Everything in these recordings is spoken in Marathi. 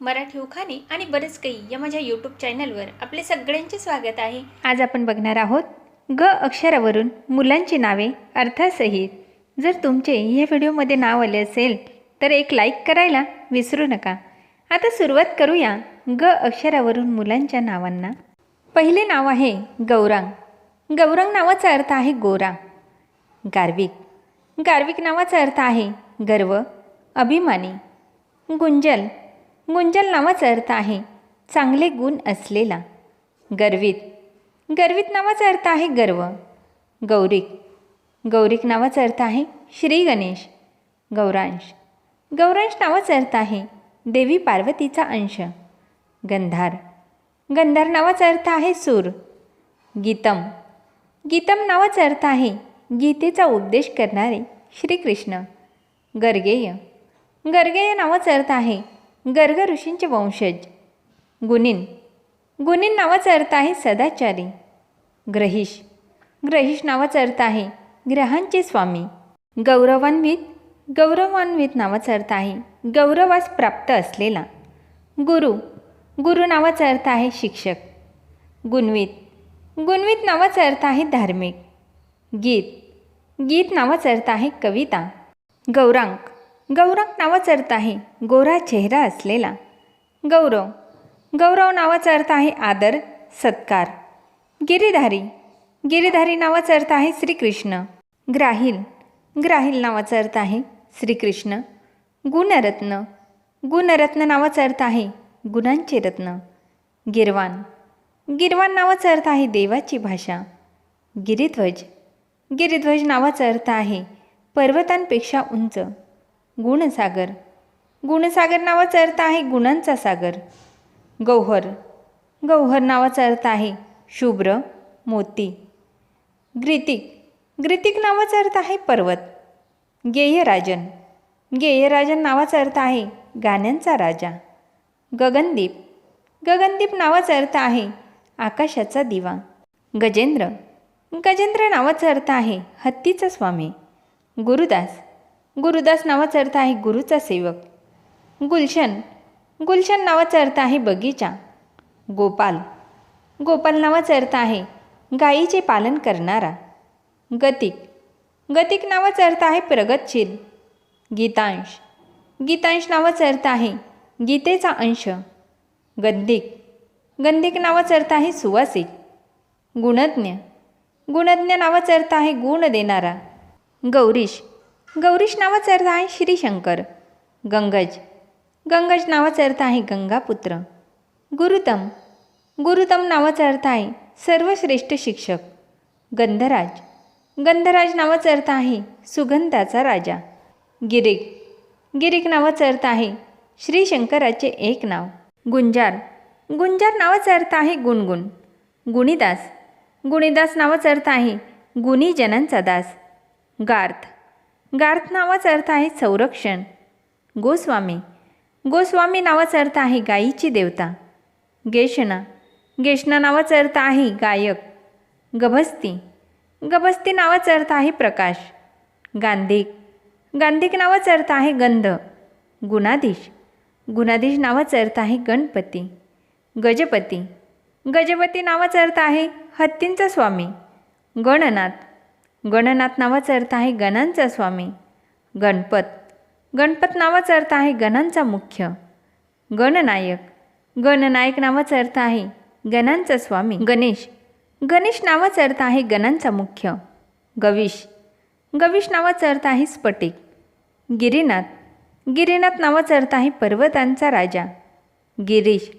मराठी उखाणे आणि बरेच काही या माझ्या यूट्यूब चॅनलवर आपले सगळ्यांचे स्वागत आहे. आज आपण बघणार आहोत ग अक्षरावरून मुलांची नावे अर्थासहित. जर तुमचे या व्हिडिओमध्ये नाव आले असेल तर एक लाईक करायला विसरू नका. आता सुरुवात करूया ग अक्षरावरून मुलांच्या नावांना. पहिले नाव आहे गौरांग. गौरांग नावाचा अर्थ आहे गोरा. गार्विक. गार्विक नावाचा अर्थ आहे गर्व अभिमानी. गुंजल. गुंजल नावाचा अर्थ आहे चांगले गुण असलेला. गर्वित. गर्वित नावाचा अर्थ आहे गर्व. गौरिक. गौरिक नावाचा अर्थ आहे श्री गणेश. गौरांश. गौरांश नावाचा अर्थ आहे देवी पार्वतीचा अंश. गंधार. गंधार नावाचा अर्थ आहे सूर. गीतम. गीतम नावाचा अर्थ आहे गीतेचा उपदेश करणारे श्रीकृष्ण. गर्गेय. गर्गेय नावाचा अर्थ आहे गर्ग ऋषींचे वंशज. गुनिन गुनिन नावाचा अर्थ आहे सदाचारी. ग्रहिश. ग्रहिश नावाचा अर्थ आहे ग्रहांचे स्वामी. गौरवान्वित. गौरवान्वित नावाचा अर्थ आहे गौरवास प्राप्त असलेला. गुरु. गुरु नावाचा अर्थ आहे शिक्षक. गुणवित. गुणवित नावाचा अर्थ आहे धार्मिक. गीत. गीत नावाचा अर्थ आहे कविता. गौरांक. गौरंग नावाचा अर्थ आहे. गोरा चेहरा असलेला. गौरव. गौरव नावाचा अर्थ आहे आदर सत्कार. गिरीधारी. गिरीधारी नावाचा अर्थ आहे श्रीकृष्ण. ग्राहिल. ग्राहिल नावाचा अर्थ आहे श्रीकृष्ण. गुणरत्न. गुणरत्न नावाचा अर्थ आहे गुणांचे रत्न. गिरवान. गिरवान नावाचा अर्थ आहे देवाची भाषा. गिरिध्वज. गिरिध्वज नावाचा अर्थ आहे पर्वतांपेक्षा उंच. गुणसागर. गुणसागर नावाचा अर्थ आहे गुणांचा सागर. गौहर. गौहर नावाचा अर्थ आहे शुभ्र मोती. ग्रितिक. ग्रितिक नावाचा अर्थ आहे पर्वत. गेयराजन. गेयराजन नावाचा अर्थ आहे गाण्यांचा राजा. गगनदीप. गगनदीप नावाचा अर्थ आहे आकाशाचा दिवा. गजेंद्र. गजेंद्र नावाचा अर्थ आहे हत्तीचा स्वामी. गुरुदास. गुरुदास नावाचा अर्थ आहे गुरुचा सेवक. गुलशन. गुलशन नावाचा अर्थ आहे बगीचा. गोपाल. गोपाल नावाचा अर्थ आहे गायीचे पालन करणारा. गतिक. गतिक नावाचा अर्थ आहे प्रगतशील. गीतांश. गीतांश नावाचा अर्थ आहे गीतेचा अंश. गंधिक गंधिक नावाचा अर्थ आहे सुवासिक. गुणज्ञ. गुणज्ञ नावाचा अर्थ आहे गुण देणारा. गौरीश. गौरीश नावाचा अर्थ आहे श्रीशंकर. गंगज. गंगज नावाचा अर्थ आहे गंगापुत्र. गुरुतम. गुरुतम नावाचा अर्थ आहे सर्वश्रेष्ठ शिक्षक. गंधराज. गंधराज नावाचा अर्थ आहे सुगंधाचा राजा. गिरिक. गिरिक नावाचा अर्थ आहे श्रीशंकराचे एक नाव. गुंजार. गुंजार नावाचा अर्थ आहे गुणगुण. गुणीदास. गुणीदास नावाचा अर्थ आहे गुणीजनांचा दास. गार्थ. गार्थ नावाचा अर्थ आहे संरक्षण. गोस्वामी. गोस्वामी नावाचा अर्थ आहे गायीची देवता. गेशना गेशना नावाचा अर्थ आहे गायक. गभस्ती. गभस्ती नावाचा अर्थ आहे प्रकाश. गांधिक. गांधिक नावाचा अर्थ आहे गंध. गुणाधीश. गुणाधीश नावाचा अर्थ आहे गणपती. गजपती. गजपती नावाचा अर्थ आहे हत्तींचा स्वामी. गणनाथ. गणनाथ नावाचा अर्थ आहे गणांचा स्वामी. गणपत. गणपत नावाचा अर्थ आहे गणांचा मुख्य. गणनायक. गणनायक नावाचा अर्थ आहे गणांचा स्वामी. गणेश. गणेश नावाचा अर्थ आहे गणांचा मुख्य. गविश. गविश नावाचा अर्थ आहे स्फटिक. गिरीनाथ. गिरीनाथ नावाचा अर्थ आहे पर्वतांचा राजा. गिरीश.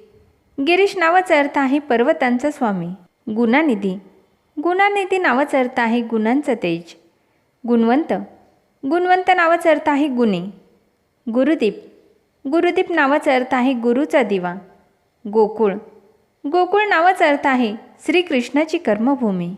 गिरीश नावाचा अर्थ आहे पर्वतांचा स्वामी. गुणानिधी. गुणानिधी नावाचा अर्थ आहे गुणांचं तेज. गुणवंत. गुणवंत नावाचा अर्थ आहे गुणे. गुरुदीप. गुरुदीप नावाचा अर्थ आहे गुरुचा दिवा. गोकुळ. गोकुळ नावाचा अर्थ आहे श्रीकृष्णाची कर्मभूमी.